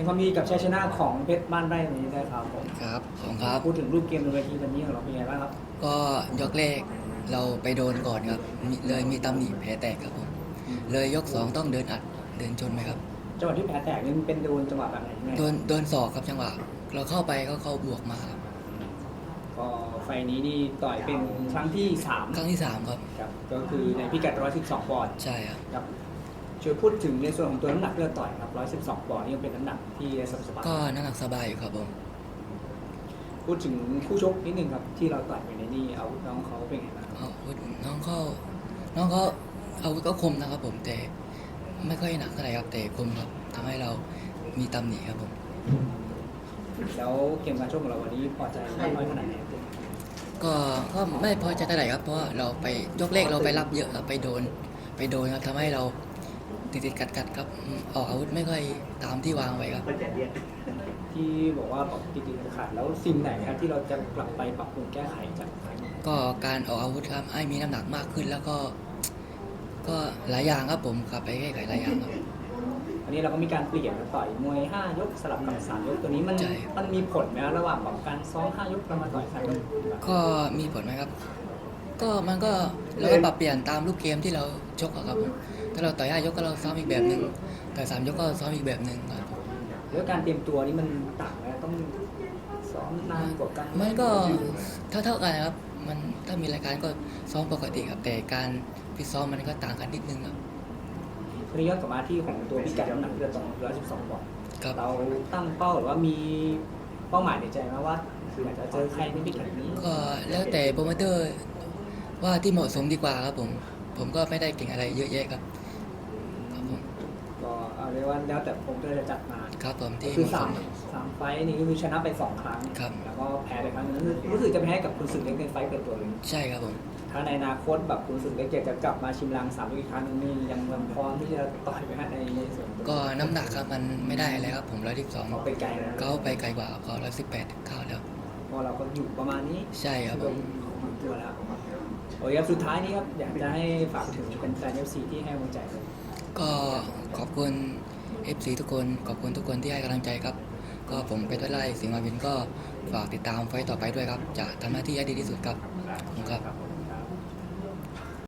เป็นความดีกับชัยชนะของเพชรบ้านไร่วันนี้ได้ครับผมครับขอบคุณครับ พูดถึงรูปเกมบนเวทีวันนี้ของเราเป็นไงบ้างครับก็ยกแรกเราไปโดนก่อนครับมีเลยมีตำหนิแผลแตกครับผมเลยยกสองต้องเดินอัดเดินชนไหมครับ จังหวะที่แผลแตกนี่มันเป็นโดนจังหวะแบบไหนยังไงโดนโดนศอกครับจังหวะ เราเข้าไปก็เขาบวกมาครับก็ไฟล์นี้นี่ต่อยเป็นครั้งที่สามครั้งที่สามครับ ครับก็คือในพิกัด 112ปอนด์ใช่ครับครับ ช่วยพูดถึงในส่วนของตัวน้ำหนักที่เราต่อยครับ112ปอนด์นี่ยังเป็นน้ำหนักที่สบายๆ ก็น้ำหนักสบายอยู่ครับผมพูดถึงคู่ชกนิดนึงครับที่เราต่อยไปในนี่เอาน้องเขาเป็นไงบ้างครับเอาอาวุธน้องเขาน้องเขาอาวุธก็คมนะครับผมแต่ไม่ค่อยหนักเท่าไหร่ครับแต่คมครับทำให้เรามีตำหนิครับผมแล้วเกมการชกของเราวันนี้พอใจมากน้อยขนาดไหนครับก็ก็ไม่พอใจเท่าไหร่ครับเพราะว่าเราไปยกเลขเราไปรับเยอะครับไปโดน ไปโดนครับทำให้เรา ติดติดกัดกัดๆครับอืมออกอาวุธไม่ค่อยตามที่วางไว้ครับ ที่บอกว่าบอกติดติดขัดๆแล้วสิ่งไหนครับที่เราจะกลับไปปรับปรุงแก้ไขจากไฟล์นี้ก็การออกอาวุธครับให้มีน้ำหนักมากขึ้นแล้วก็ ก็หลายอย่างครับผมกลับไปแก้ไขหลายอย่างครับ อันนี้เราก็มีการเปลี่ยนมาต่อยมวย 5 ยกสลับกับ3ยกตัวนี้มันใช่ มันมีผลไหมครับระหว่างแบบการซ้อม5ยกเรามาต่อย3ยกก็มีผลไหมครับ ก็มันก็เราก็ปรับเปลี่ยนตามรูปเกมที่เราชกอะครับผม ถ้าเราต่อยห้ายกก็เราซ้อมอีกแบบหนึ่งต่อยสามยกก็ซ้อมอีกแบบหนึ่งครับแล้วการเตรียมตัวนี่มันต่างไหมต้องซ้อมนานกว่ากันมันก็เท่าเท่าๆกันนะครับ มันถ้ามีรายการก็ซ้อมปกติครับแต่การฟิตซ้อมมันก็ต่างกันนิดนึงครับ ทีนี้ย้อนกลับมาที่ของตัวพิกัดน้ำหนักที่เราต้อง112ปอนด์ครับ เราตั้งเป้าหรือว่ามีเป้าหมายในใจไหมว่าอยากจะเจอใครในพิกัดนี้ก็แล้วแต่โปรโมเตอร์ว่าที่เหมาะสมดีกว่าครับผม ผมก็ไม่ได้เก่งอะไรเยอะแยะครับครับผมก็ เอาเรียกว่าแล้วแต่ผมจะจัดมา ครับผมที่คือเหมาะสามสมสามไฟท์นี่ก็คือชนะไปสองครั้ง ครับ แล้วก็แพ้ไปครั้งหนึงรู้สึกรู้สึกจะแพ้กับคุณศึกเล็กในไฟท์เปิดตัวเลย ใช่ครับผมถ้าในอนาคตแบบคุณศึกเล็กอยากจะกลับมาชิมลางสามยกอีกครั้งหนึงนี่ยังยังพร้อมที่จะต่อยไปฮะในในส่วนตัวก็น้ำหนักครับมันไม่ได้อะไรครับผมร้อยสิบสองเอาไปไกลแล้วก็ไปไกลกว่าเขาร้อยสิบแปดเข้าแล้ว เพราะเราก็อยู่ประมาณนี้ใช่ครับผมของตัวแล้วโอ้ยครับสุดท้ายนี้ครับอยากจะให้ฝากถึงเป็นแฟนเอฟซีที่ให้กำลังใจเลยก็ขอบคุณ FC ทุกคน ขอบคุณทุกคนที่ให้กำลังใจครับ ก็ผมไปด้วยไล่สิงห์มาวินก็ฝากติดตามไฟต์ต่อไปด้วยครับ จะทำหน้าที่ให้ดีที่สุดครับขอบคุณครับ